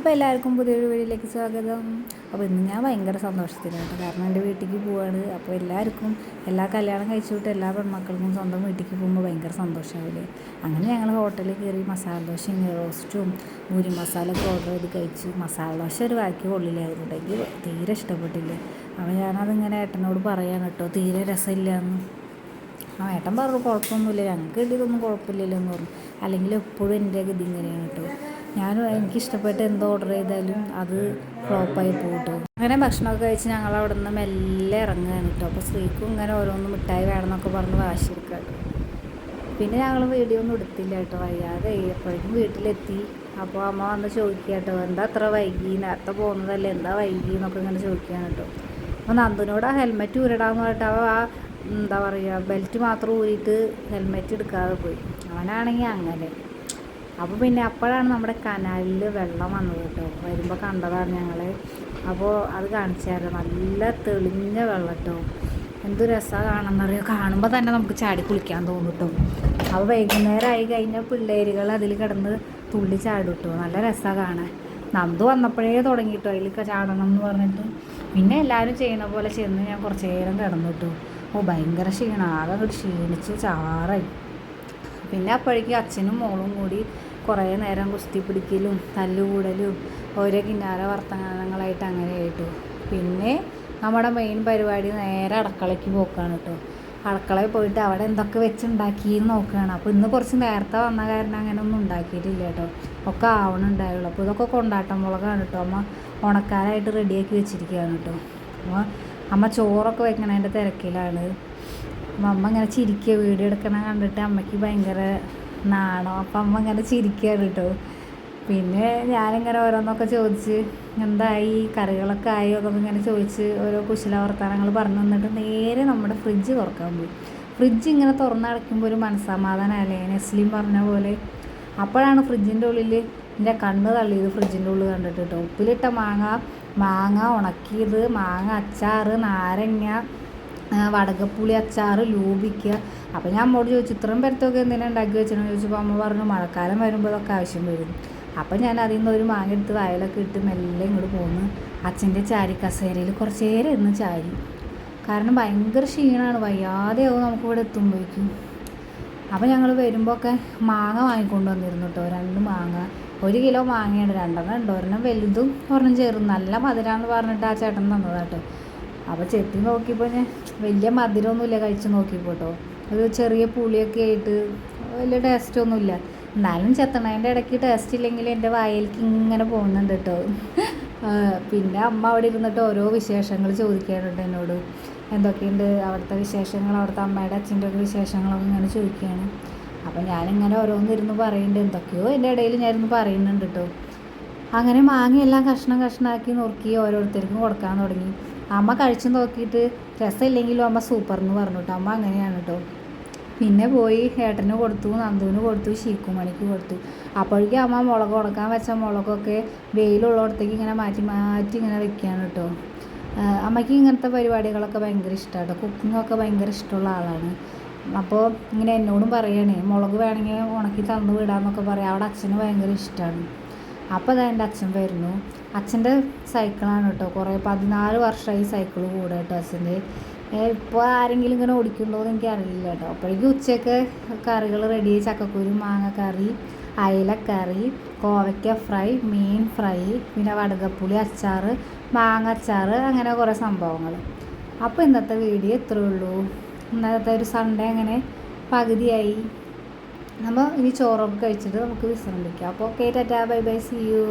അപ്പോൾ എല്ലാവർക്കും പുതിയൊരു വീഡിയോയിലേക്ക് സ്വാഗതം. അപ്പോൾ ഇന്ന് ഞാൻ ഭയങ്കര സന്തോഷത്തിലാണ് കാരണം എന്റെ വീട്ടിലേക്ക് പോവാണ്. അപ്പോൾ എല്ലാവർക്കും എല്ലാ കല്യാണം കഴിച്ചുവിട്ട് എല്ലാ പെൺമക്കൾക്കും സ്വന്തം വീട്ടിലേക്ക് പോകുമ്പോൾ ഭയങ്കര സന്തോഷമാവില്ലേ അങ്ങനെ ഞങ്ങൾ ഹോട്ടലിൽ കയറി മസാല ദോശയും റോസ്റ്റും പൂരി മസാലയൊക്കെ ഓർഡർ ചെയ്ത് കഴിച്ചു മസാല ദോശ ഒരു വാക്കി കൊള്ളില്ലായിരുന്നു എനിക്ക് തീരെ ഇഷ്ടപ്പെട്ടില്ല. അപ്പോൾ ഞാനതിങ്ങനെ ഏട്ടനോട് പറയാൻ കേട്ടോ തീരെ രസമില്ല എന്ന് ആ ഏട്ടൻ പറഞ്ഞു കുഴപ്പമൊന്നുമില്ല. ഞങ്ങൾക്ക് കിട്ടിയതൊന്നും കുഴപ്പമില്ലല്ലോ എന്ന് പറഞ്ഞു. അല്ലെങ്കിൽ എപ്പോഴും എന്റെ ഗതി ഇങ്ങനെയാണ് കേട്ടോ. ഞാൻ എനിക്കിഷ്ടപ്പെട്ട് എന്ത് ഓർഡർ ചെയ്താലും അത് ഫ്ലോപ്പായി പോകും കേട്ടോ അങ്ങനെ ഭക്ഷണമൊക്കെ കഴിച്ച് ഞങ്ങൾ അവിടെ നിന്ന് മെല്ലെ ഇറങ്ങുകയാണ് കേട്ടോ. അപ്പോൾ സ്ത്രീക്കും ഇങ്ങനെ ഓരോന്ന് മിഠായി വേണമെന്നൊക്കെ പറഞ്ഞ് വാശി എടുക്കുക കേട്ടോ പിന്നെ ഞങ്ങൾ വീഡിയോ ഒന്നും എടുത്തില്ല കേട്ടോ. വയ്യാതെ എപ്പോഴേക്കും വീട്ടിലെത്തി. അപ്പോൾ അമ്മ വന്ന് ചോദിക്കുക കേട്ടോ എന്താ അത്ര വൈകി? നേരത്തെ പോകുന്നതല്ലേ? എന്താ വൈകി? എന്നൊക്കെ ഇങ്ങനെ ചോദിക്കുകയാണ് കേട്ടോ. അപ്പോൾ നന്ദുനോട് ആ ഹെൽമെറ്റ് ഊരിടാന്ന് പറഞ്ഞിട്ട് അവ ആ എന്താ പറയുക ബെൽറ്റ് മാത്രം ഊരിയിട്ട് ഹെൽമെറ്റ് എടുക്കാതെ പോയി. അവനാണെങ്കിൽ അങ്ങനെ. അപ്പോൾ പിന്നെ അപ്പോഴാണ് നമ്മുടെ കനാലിൽ വെള്ളം വന്നത് കേട്ടോ. വരുമ്പോൾ കണ്ടതാണ് ഞങ്ങൾ അപ്പോൾ അത് കാണിച്ചായിരുന്നു നല്ല തെളിഞ്ഞ വെള്ളം കേട്ടോ. എന്ത് രസമാണ് കാണുന്നറിയോ? കാണുമ്പോൾ തന്നെ നമുക്ക് ചാടി കുളിക്കാൻ തോന്നും കേട്ടോ. അപ്പോൾ വൈകുന്നേരമായി കഴിഞ്ഞാൽ പിള്ളേരുകൾ അതിൽ കിടന്ന് തുള്ളി ചാടും കേട്ടോ. നല്ല രസമാണ് കാണാൻ. നന്ദു വന്നപ്പോഴേ തുടങ്ങിയിട്ടോ അതിലൊക്കെ ചാടണം എന്ന് പറഞ്ഞിട്ട്. പിന്നെ എല്ലാവരും ചെയ്യുന്ന പോലെ ചെന്ന് ഞാൻ കുറച്ച് നേരം കിടന്നു കേട്ടോ. ഓ ഭയങ്കര ക്ഷീണം. ആകെ ക്ഷീണിച്ച് ചാറായി. പിന്നെ അപ്പോഴേക്കും അച്ഛനും മോളും കൂടി കുറേ നേരം കുസ്തി പിടിക്കലും തല്ലുകൂടലും ഓരോ കിന്നാര വർത്തമാനങ്ങളായിട്ട് അങ്ങനെ ആയിട്ടു. പിന്നെ നമ്മുടെ മെയിൻ പരിപാടി നേരെ അടുക്കളയ്ക്ക് പോക്കാണ് കേട്ടോ അടുക്കളയിൽ പോയിട്ട് അവിടെ എന്തൊക്കെ വെച്ചുണ്ടാക്കി നോക്കുകയാണ് അപ്പോൾ ഇന്ന് കുറച്ച് നേരത്തെ വന്ന കാരണം അങ്ങനെ ഒന്നും ഉണ്ടാക്കിയിട്ടില്ല കേട്ടോ ഒക്കെ ആവണുണ്ടായുള്ളൂ അപ്പോൾ ഇതൊക്കെ കൊണ്ടാട്ടം മുളകാണ് കേട്ടോ അമ്മ ഉണക്കാനായിട്ട് റെഡിയാക്കി വെച്ചിരിക്കുകയാണ് കേട്ടോ അപ്പോൾ അമ്മ ചോറൊക്കെ വെക്കണതിന്റെ തിരക്കിലാണ്. അമ്മ ഇങ്ങനെ ചിരിക്കുക. വീഡിയോ എടുക്കണ കണ്ടിട്ട് അമ്മയ്ക്ക് ഭയങ്കര നാണോ? അപ്പം അമ്മ ഇങ്ങനെ ചിരിക്കുകയാണ് കേട്ടോ. പിന്നെ ഞാനിങ്ങനെ ഓരോന്നൊക്കെ ചോദിച്ച് എന്തായി? കറികളൊക്കെ ആയോ എന്നൊക്കെ ഇങ്ങനെ ചോദിച്ച് ഓരോ കുശല വർത്തമാനങ്ങൾ പറഞ്ഞു തന്നിട്ട് നേരെ നമ്മുടെ ഫ്രിഡ്ജ് തുറക്കാൻ പോയി. ഫ്രിഡ്ജ് ഇങ്ങനെ തുറന്നടയ്ക്കുമ്പോൾ ഒരു മനസ്സമാധാനമല്ലേ? നെസ്ലിം പറഞ്ഞ പോലെ. അപ്പോഴാണ് ഫ്രിഡ്ജിന്റെ ഉള്ളിൽ എന്റെ കണ്ണ് തള്ളിയത് ഫ്രിഡ്ജിന്റെ ഉള്ളിൽ കണ്ടിട്ട് കേട്ടോ. ഉപ്പിലിട്ട മാങ്ങ മാങ്ങ ഉണക്കിയത് മാങ്ങ അച്ചാറ് നാരങ്ങ വടകപ്പുളി അച്ചാർ ലൂപിക്കുക അപ്പോൾ ഞാൻ അമ്മോട് ചോദിച്ചു ഇത്രയും പേരത്തൊക്കെ എന്തിനാണ് ഉണ്ടാക്കി വെച്ചിട്ടുണ്ടെന്ന് ചോദിച്ചപ്പോൾ അമ്മ പറഞ്ഞു മഴക്കാലം വരുമ്പോഴൊക്കെ ആവശ്യം വരും. അപ്പം ഞാൻ അതിൽ നിന്ന് ഒരു മാങ്ങ എടുത്ത് വയലൊക്കെ ഇട്ട് മെല്ലെ ഇങ്ങോട്ട് പോന്ന് അച്ഛന്റെ ചാരി കസേരയിൽ കുറച്ച് നേരം ഇരുന്ന് ചാരി. കാരണം ഭയങ്കര ക്ഷീണമാണ് വയ്യാതെയാവും നമുക്ക് ഇവിടെ എത്തുമ്പോഴേക്കും. അപ്പോൾ ഞങ്ങൾ വരുമ്പോഴൊക്കെ മാങ്ങ വാങ്ങിക്കൊണ്ട് വന്നിരുന്നു കേട്ടോ രണ്ട് മാങ്ങ. ഒരു കിലോ മാങ്ങയാണ് രണ്ടെണ്ണം ഉണ്ട് ഒരെണ്ണം വലുതും ഒരെണ്ണം ചെറുതും. നല്ല മധുരമാണെന്ന് പറഞ്ഞിട്ട് ആ ചേട്ടൻ തന്നതാട്ടോ അപ്പോൾ ചെത്തി നോക്കിയപ്പോൾ ഞാൻ വലിയ മധുരമൊന്നുമില്ല കഴിച്ച് നോക്കിയപ്പോൾ കേട്ടോ ഒരു ചെറിയ പുളിയൊക്കെ ആയിട്ട് വലിയ ടേസ്റ്റൊന്നുമില്ല എന്നാലും ചെത്തണതിന്റെ ഇടയ്ക്ക് ടേസ്റ്റ് ഇല്ലെങ്കിൽ എന്റെ വായിലേക്ക് ഇങ്ങനെ പോകുന്നുണ്ട് കേട്ടോ പിന്നെ അമ്മ അവിടെ ഇരുന്നിട്ട് ഓരോ വിശേഷങ്ങൾ ചോദിക്കാറുണ്ട് എന്നോട്. എന്തൊക്കെയുണ്ട് അവിടുത്തെ വിശേഷങ്ങൾ അവിടുത്തെ അമ്മയുടെ അച്ഛന്റെ ഒക്കെ വിശേഷങ്ങളൊക്കെ ഇങ്ങനെ ചോദിക്കുകയാണ് അപ്പം ഞാനിങ്ങനെ ഓരോന്നിരുന്ന് പറയുന്നുണ്ട് എന്തൊക്കെയോ എന്റെ ഇടയിൽ ഞാനിരുന്ന് പറയുന്നുണ്ട് കേട്ടോ അങ്ങനെ മാങ്ങയെല്ലാം കഷ്ണം കഷ്ണമാക്കി നുറുക്കി ഓരോരുത്തർക്കും കൊടുക്കാൻ തുടങ്ങി. അമ്മ കഴിച്ചു നോക്കിയിട്ട് രസമില്ലെങ്കിലും അമ്മ സൂപ്പർ എന്ന് പറഞ്ഞു കേട്ടോ അമ്മ അങ്ങനെയാണ് കേട്ടോ പിന്നെ പോയി ഏട്ടന് കൊടുത്തു നന്ദുവിന് കൊടുത്തു ശീക്കുമണിക്ക് കൊടുത്തു. അപ്പോഴേക്കും അമ്മ മുളക് ഉടക്കാൻ വെച്ച മുളകൊക്കെ വെയിലുള്ളിടത്തേക്ക് ഇങ്ങനെ മാറ്റി മാറ്റി ഇങ്ങനെ വെക്കുകയാണ് കേട്ടോ അമ്മയ്ക്ക് ഇങ്ങനത്തെ പരിപാടികളൊക്കെ ഭയങ്കര ഇഷ്ടമാണ് കുക്കിങ്ങൊക്കെ ഭയങ്കര ഇഷ്ടമുള്ള ആളാണ്. അപ്പോൾ ഇങ്ങനെ എന്നോടും പറയണേ മുളക് വേണമെങ്കിൽ ഉണക്കി തന്നു വിടാമെന്നൊക്കെ പറയാം. അവിടെ അച്ഛന് ഭയങ്കര ഇഷ്ടമാണ് അപ്പോൾ അതാ എന്റെ അച്ഛൻ വരുന്നു. അച്ഛന്റെ സൈക്കിളാണ് കേട്ടോ കുറേ പതിനാല് വർഷമായി സൈക്കിൾ കൂടെ കേട്ടോ അച്ഛന്റെ. ഇപ്പോൾ ആരെങ്കിലും ഇങ്ങനെ ഓടിക്കുന്നുണ്ടോ എന്ന് എനിക്ക് അറിയില്ല കേട്ടോ അപ്പോഴേക്കും ഉച്ചയ്ക്ക് കറികൾ റെഡി ചക്കക്കുരു മാങ്ങ കറി അയലക്കറി കോവയ്ക്ക ഫ്രൈ മീൻ ഫ്രൈ പിന്നെ വടകപ്പുളി അച്ചാർ മാങ്ങ അച്ചാർ അങ്ങനെ കുറേ സംഭവങ്ങൾ. അപ്പോൾ ഇന്നത്തെ വീഡിയോ ഇത്രേ ഉള്ളൂ. ഇന്നത്തെ ഒരു സൺഡേ അങ്ങനെ പകുതിയായി. നമ്മൾ ഇനി ചോറൊക്കെ കഴിച്ചിട്ട് നമുക്ക് വിശ്രമിക്കാം. അപ്പോൾ okay tata bye bye see you